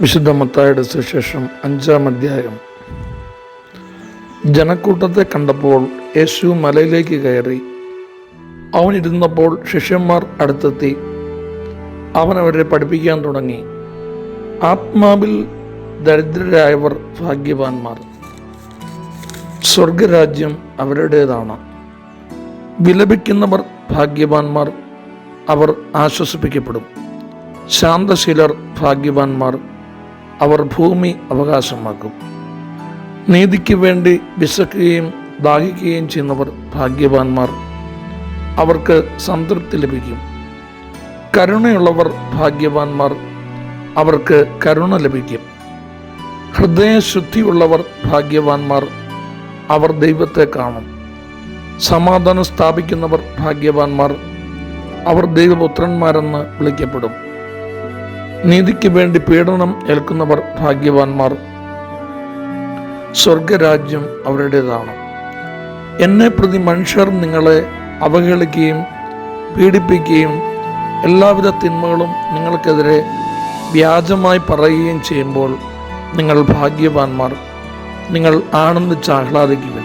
വിശുദ്ധ മത്തായുടെ സുശേഷം അഞ്ചാം അധ്യായം. ജനക്കൂട്ടത്തെ കണ്ടപ്പോൾ യേശു മലയിലേക്ക് കയറി. അവൻ ഇരുന്നപ്പോൾ ശിഷ്യന്മാർ അടുത്തെത്തി. അവൻ അവരെ പഠിപ്പിക്കാൻ തുടങ്ങി. ആത്മാവിൽ ദരിദ്രരായവർ ഭാഗ്യവാന്മാർ. സ്വർഗരാജ്യം അവരുടേതാണ്. വിലപിക്കുന്നവർ ഭാഗ്യവാന്മാർ. അവർ ആശ്വസിപ്പിക്കപ്പെടും. ശാന്തശീലർ ഭാഗ്യവാന്മാർ. അവർ ഭൂമി അവകാശമാക്കും. നീതിക്ക് വേണ്ടി വിശക്കുകയും ദാഹിക്കുകയും ചെയ്യുന്നവർ ഭാഗ്യവാന്മാർ. അവർക്ക് സംതൃപ്തി ലഭിക്കും. കരുണയുള്ളവർ ഭാഗ്യവാന്മാർ. അവർക്ക് കരുണ ലഭിക്കും. ഹൃദയശുദ്ധിയുള്ളവർ ഭാഗ്യവാന്മാർ. അവർ ദൈവത്തെ കാണും. സമാധാനം സ്ഥാപിക്കുന്നവർ ഭാഗ്യവാന്മാർ. അവർ ദൈവപുത്രന്മാരെന്ന് വിളിക്കപ്പെടും. നീതിക്ക് വേണ്ടി പീഡനം ഏൽക്കുന്നവർ ഭാഗ്യവാന്മാർ. സ്വർഗരാജ്യം അവരുടേതാണ്. എന്നെ പ്രതി മനുഷ്യർ നിങ്ങളെ അവഹേളിക്കുകയും പീഡിപ്പിക്കുകയും എല്ലാവിധ തിന്മകളും നിങ്ങൾക്കെതിരെ വ്യാജമായി പറയുകയും ചെയ്യുമ്പോൾ നിങ്ങൾ ഭാഗ്യവാന്മാർ. നിങ്ങൾ ആനന്ദിച്ച് ആഹ്ലാദിക്കുവിൻ.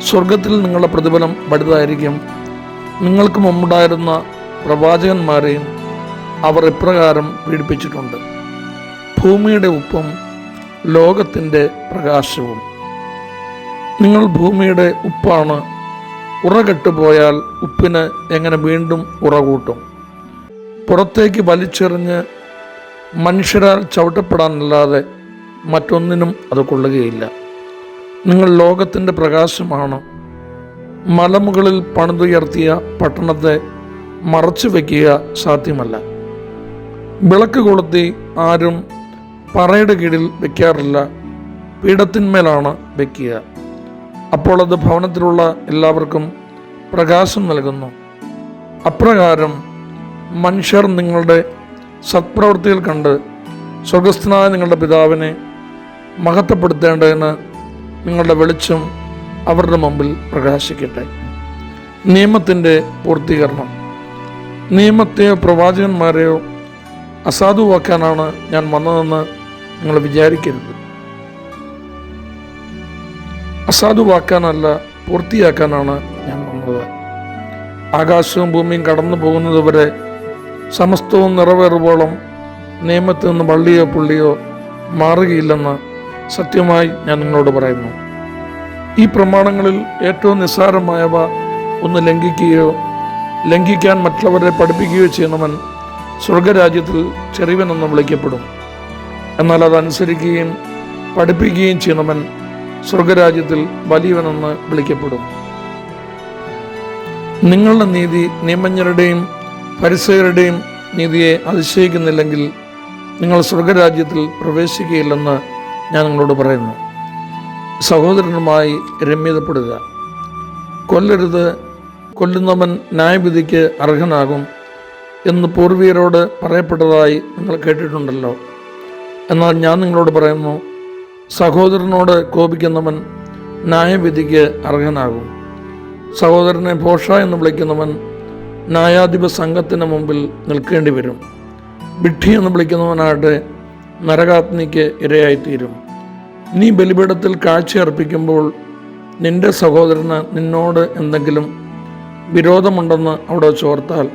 സ്വർഗത്തിൽ നിങ്ങളുടെ പ്രതിഫലം വലുതായിരിക്കും. നിങ്ങൾക്ക് മുമ്പുണ്ടായിരുന്ന പ്രവാചകന്മാരെയും അവർ ഇപ്രകാരം പീഡിപ്പിച്ചിട്ടുണ്ട്. ഭൂമിയുടെ ഉപ്പും ലോകത്തിന്റെ പ്രകാശവും. നിങ്ങൾ ഭൂമിയുടെ ഉപ്പാണ്. ഉറകെട്ടുപോയാൽ ഉപ്പിന് എങ്ങനെ വീണ്ടും ഉറകൂട്ടും? പുറത്തേക്ക് വലിച്ചെറിഞ്ഞ് മനുഷ്യരാൽ ചവിട്ടപ്പെടാനല്ലാതെ മറ്റൊന്നിനും അത് കൊള്ളുകയില്ല. നിങ്ങൾ ലോകത്തിന്റെ പ്രകാശമാണ്. മലമുകളിൽ പണിതുയർത്തിയ പട്ടണത്തെ മറച്ചു വയ്ക്കുക സാധ്യമല്ല. വിളക്ക് കൊളുത്തി ആരും പറയുടെ കീഴിൽ വെക്കാറില്ല. പീഠത്തിന്മേലാണ് വെക്കുക. അപ്പോൾ അത് ഭവനത്തിലുള്ള എല്ലാവർക്കും പ്രകാശം നൽകുന്നു. അപ്രകാരം മനുഷ്യർ നിങ്ങളുടെ സത്പ്രവൃത്തികൾ കണ്ട് സ്വർഗസ്ഥനായ നിങ്ങളുടെ പിതാവിനെ മഹത്വപ്പെടുത്തേണ്ടതിന് നിങ്ങളുടെ വെളിച്ചം അവരുടെ മുമ്പിൽ പ്രകാശിക്കട്ടെ. നിയമത്തിന്റെ പൂർത്തീകരണം. നിയമത്തെയോ പ്രവാചകന്മാരെയോ അസാധുവാക്കാനാണ് ഞാൻ വന്നതെന്ന് നിങ്ങൾ വിചാരിക്കരുത്. അസാധുവാക്കാനല്ല പൂർത്തിയാക്കാനാണ് ഞാൻ വന്നത്. ആകാശവും ഭൂമിയും കടന്നു പോകുന്നതുവരെ സമസ്തവും നിറവേറുവോളം നിയമത്തിൽ നിന്ന് വള്ളിയോ പുള്ളിയോ മാറുകയില്ലെന്ന് സത്യമായി ഞാൻ നിങ്ങളോട് പറയുന്നു. ഈ പ്രമാണങ്ങളിൽ ഏറ്റവും നിസ്സാരമായവ ഒന്ന് ലംഘിക്കുകയോ ലംഘിക്കാൻ മറ്റുള്ളവരെ പഠിപ്പിക്കുകയോ ചെയ്യുന്നവൻ സ്വർഗരാജ്യത്തിൽ ചെറിയവനെന്ന് വിളിക്കപ്പെടും. എന്നാൽ അതനുസരിക്കുകയും പഠിപ്പിക്കുകയും ചെയ്യുന്നവൻ സ്വർഗരാജ്യത്തിൽ വലിയവനെന്ന് വിളിക്കപ്പെടും. നിങ്ങളുടെ നീതി നിയമജ്ഞരുടെയും പരിസയരുടെയും നീതിയെ അതിശയിക്കുന്നില്ലെങ്കിൽ നിങ്ങൾ സ്വർഗരാജ്യത്തിൽ പ്രവേശിക്കുകയില്ലെന്ന് ഞാൻ നിങ്ങളോട് പറയുന്നു. സഹോദരനുമായി രമ്യതപ്പെടുക. കൊല്ലരുത്. കൊല്ലുന്നവൻ ന്യായവിധിക്ക് അർഹനാകും. എന്ന് പൂർവീയരോട് പറയപ്പെട്ടതായി നിങ്ങൾ കേട്ടിട്ടുണ്ടല്ലോ. എന്നാൽ ഞാൻ നിങ്ങളോട് പറയുന്നു സഹോദരനോട് കോപിക്കുന്നവൻ ന്യായവിധിക്ക് അർഹനാകും. സഹോദരനെ ഭോഷ എന്ന് വിളിക്കുന്നവൻ ന്യായാധിപ സംഘത്തിന് മുമ്പിൽ നിൽക്കേണ്ടി വരും. വിഡ്ഢി എന്ന് വിളിക്കുന്നവനാകട്ടെ നരകാഗ്നിക്ക് ഇരയായിത്തീരും. നീ ബലിപീഠത്തിൽ കാഴ്ചയർപ്പിക്കുമ്പോൾ നിന്റെ സഹോദരന് നിന്നോട് എന്തെങ്കിലും വിരോധമുണ്ടെന്ന് അവിടെ ചോർത്താൽ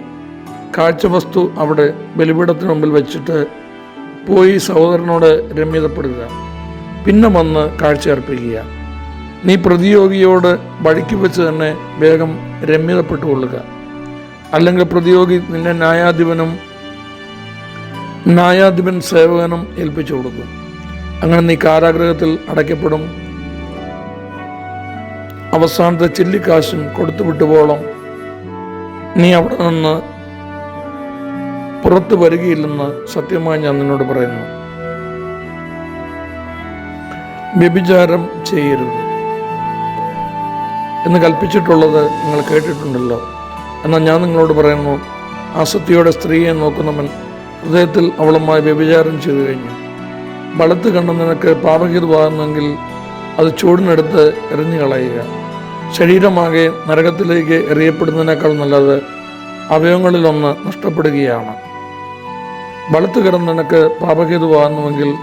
കാഴ്ചവസ്തു അവിടെ ബലിപീഠത്തിന് മുമ്പിൽ വെച്ചിട്ട് പോയി സഹോദരനോട് രമ്യതപ്പെടുക. പിന്നെ വന്ന് കാഴ്ചയർപ്പിക്കുക. നീ പ്രതിയോഗിയോട് വഴിക്ക് വെച്ച് തന്നെ വേഗം രമ്യതപ്പെട്ടുകൊള്ളുക അല്ലെങ്കിൽ പ്രതിയോഗി നിന്നെ ന്യായാധിപനും ന്യായാധിപൻ സേവകനും ഏൽപ്പിച്ചു കൊടുക്കും. അങ്ങനെ നീ കാരാഗ്രഹത്തിൽ അടയ്ക്കപ്പെടും. അവസാനത്തെ ചില്ലിക്കാശും കൊടുത്തു വിട്ടുപോളം നീ അവിടെ നിന്ന് പുറത്തു വരികയില്ലെന്ന് സത്യമായി ഞാൻ നിന്നോട് പറയുന്നു. വ്യഭിചാരം ചെയ്യരുത്. എന്ന് കൽപ്പിച്ചിട്ടുള്ളത് നിങ്ങൾ കേട്ടിട്ടുണ്ടല്ലോ. എന്നാൽ ഞാൻ നിങ്ങളോട് പറയുന്നു ആസക്തിയോടെ സ്ത്രീയെ നോക്കുന്നവൻ ഹൃദയത്തിൽ അവളുമായി വ്യഭിചാരം ചെയ്തു കഴിഞ്ഞു. വളത്ത് കണ്ട നിനക്ക് പാപഹിതമാകുന്നെങ്കിൽ അത് ചൂടിനെടുത്ത് എറിഞ്ഞു കളയുക ശരീരമാകെ നരകത്തിലേക്ക് എറിയപ്പെടുന്നതിനേക്കാൾ നല്ലത് അവയവങ്ങളിലൊന്ന് നഷ്ടപ്പെടുകയാണ്. വളർത്തു കിടന്ന് നിനക്ക് പാപഹേതുവാകുന്നുവെങ്കിൽ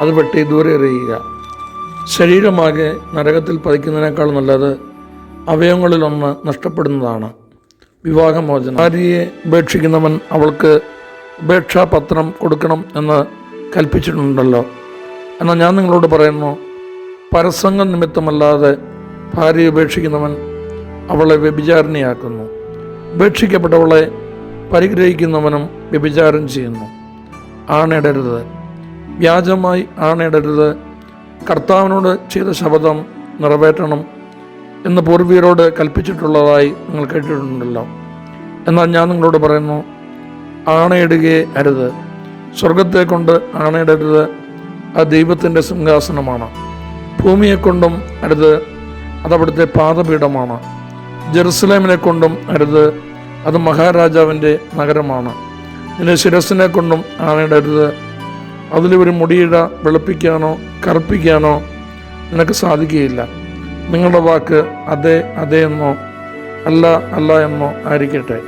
അത് വെട്ടി ദൂരെ എറിയുക. ശരീരമാകെ നരകത്തിൽ പതിക്കുന്നതിനേക്കാൾ നല്ലത് അവയവങ്ങളിലൊന്ന് നഷ്ടപ്പെടുന്നതാണ്. വിവാഹമോചനം. ഭാര്യയെ ഉപേക്ഷിക്കുന്നവൻ അവൾക്ക് ഉപേക്ഷാപത്രം കൊടുക്കണം എന്ന് കൽപ്പിച്ചിട്ടുണ്ടല്ലോ. എന്നാൽ ഞാൻ നിങ്ങളോട് പറയുന്നു പരസംഗം നിമിത്തമല്ലാതെ ഭാര്യയെ ഉപേക്ഷിക്കുന്നവൻ അവളെ വ്യഭിചാരിണിയാക്കുന്നു. ഉപേക്ഷിക്കപ്പെട്ടവളെ പരിഗ്രഹിക്കുന്നവനും വ്യഭിചാരം ചെയ്യുന്നു. ആണിടരുത്. വ്യാജമായി ആണിടരുത്. കർത്താവിനോട് ചെയ്ത ശപഥം നിറവേറ്റണം എന്ന് പൂർവികരോട് കൽപ്പിച്ചിട്ടുള്ളതായി നിങ്ങൾ കേട്ടിട്ടുണ്ടല്ലോ. എന്നാൽ ഞാൻ നിങ്ങളോട് പറയുന്നു ആണയിടുകയെ അരുത്. സ്വർഗത്തെ കൊണ്ട് ആണയിടരുത് അത് ദൈവത്തിന്റെ സിംഹാസനമാണ്. ഭൂമിയെ കൊണ്ടും അരുത്. അതവിടുത്തെ പാദപീഠമാണ്. ജെറുസലേമിനെ കൊണ്ടും അരുത്. അത് മഹാരാജാവിന്റെ നഗരമാണ്. നിന്റെ ശിരസിനെ കൊണ്ടും ആണയിടരുത് അതിലൊരു മുടിയിട വെളുപ്പിക്കാനോ കറുപ്പിക്കാനോ നിനക്ക് സാധിക്കുകയില്ല. നിങ്ങളുടെ വാക്ക് അതെ അതെ എന്നോ അല്ല അല്ല എന്നോ ആയിരിക്കട്ടെ.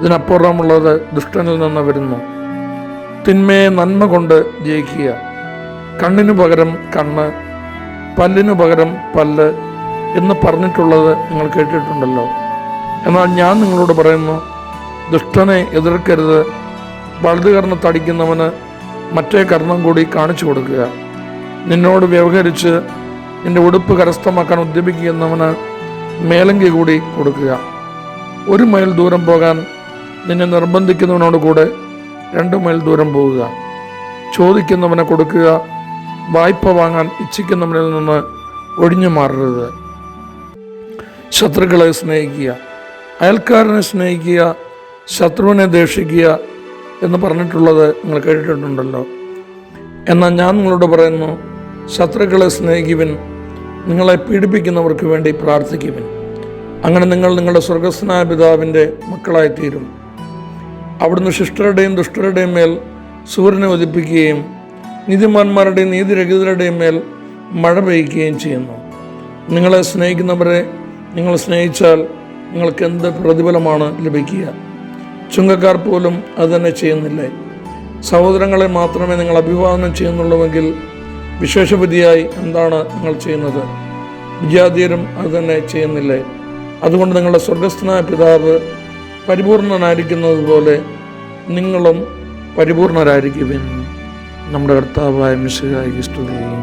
ഇതിനപ്പുറമുള്ളത് ദുഷ്ടനിൽ നിന്ന് വരുന്നു. തിന്മയെ നന്മ കൊണ്ട് ജയിക്കുക. കണ്ണിനു പകരം കണ്ണ് പല്ലിനു പകരം പല്ല് എന്ന് പറഞ്ഞിട്ടുള്ളത് നിങ്ങൾ കേട്ടിട്ടുണ്ടല്ലോ. എന്നാൽ ഞാൻ നിങ്ങളോട് പറയുന്നു ദുഷ്ടനെ എതിർക്കരുത്. വലതു കർണത്തടിക്കുന്നവന് മറ്റേ കർണം കൂടി കാണിച്ചു കൊടുക്കുക. നിന്നോട് വ്യവഹരിച്ച് നിന്റെ ഉടുപ്പ് കരസ്ഥമാക്കാൻ ഉദ്യമിക്കുന്നവന് മേലങ്കി കൂടി കൊടുക്കുക. ഒരു മൈൽ ദൂരം പോകാൻ നിന്നെ നിർബന്ധിക്കുന്നവനോട് കൂടെ രണ്ട് മൈൽ ദൂരം പോവുക. ചോദിക്കുന്നവനെ കൊടുക്കുക വായ്പ വാങ്ങാൻ ഇച്ഛിക്കുന്നവനിൽ നിന്ന് ഒഴിഞ്ഞു മാറരുത്. ശത്രുക്കളെ സ്നേഹിക്കുക. അയൽക്കാരനെ സ്നേഹിക്കുക ശത്രുവിനെ ദേഷിക്കുക എന്ന് പറഞ്ഞിട്ടുള്ളത് നിങ്ങൾ കേട്ടിട്ടുണ്ടല്ലോ. എന്നാൽ ഞാൻ നിങ്ങളോട് പറയുന്നു ശത്രുക്കളെ സ്നേഹിക്കുവിൻ നിങ്ങളെ പീഡിപ്പിക്കുന്നവർക്ക് വേണ്ടി പ്രാർത്ഥിക്കുവിൻ. അങ്ങനെ നിങ്ങൾ നിങ്ങളുടെ സ്വർഗസ്നായ പിതാവിന്റെ മക്കളായിത്തീരും. അവിടുന്ന് ശിഷ്ടരുടെയും ദുഷ്ടരുടെയും മേൽ സൂര്യനെ ഉദിപ്പിക്കുകയും നീതിമാന്മാരുടെയും നീതിരഹിതരുടെയും മേൽ മഴ പെയ്യുകയും ചെയ്യുന്നു. നിങ്ങളെ സ്നേഹിക്കുന്നവരെ നിങ്ങൾ സ്നേഹിച്ചാൽ നിങ്ങൾക്ക് എന്ത് പ്രതിഫലമാണ് ലഭിക്കുക? ചുങ്കക്കാർ പോലും അത് തന്നെ ചെയ്യുന്നില്ലേ? സഹോദരങ്ങളെ മാത്രമേ നിങ്ങൾ അഭിവാദനം ചെയ്യുന്നുള്ളൂവെങ്കിൽ വിശേഷപതിയായി എന്താണ് നിങ്ങൾ ചെയ്യുന്നത്? വിജാതീയരും അത് തന്നെ ചെയ്യുന്നില്ലേ? അതുകൊണ്ട് നിങ്ങളുടെ സ്വർഗസ്ഥനായ പിതാവ് പരിപൂർണനായിരിക്കുന്നത് പോലെ നിങ്ങളും പരിപൂർണരായിരിക്കുവിൻ. നമ്മുടെ കർത്താവായ മിശുകായി സ്തുതി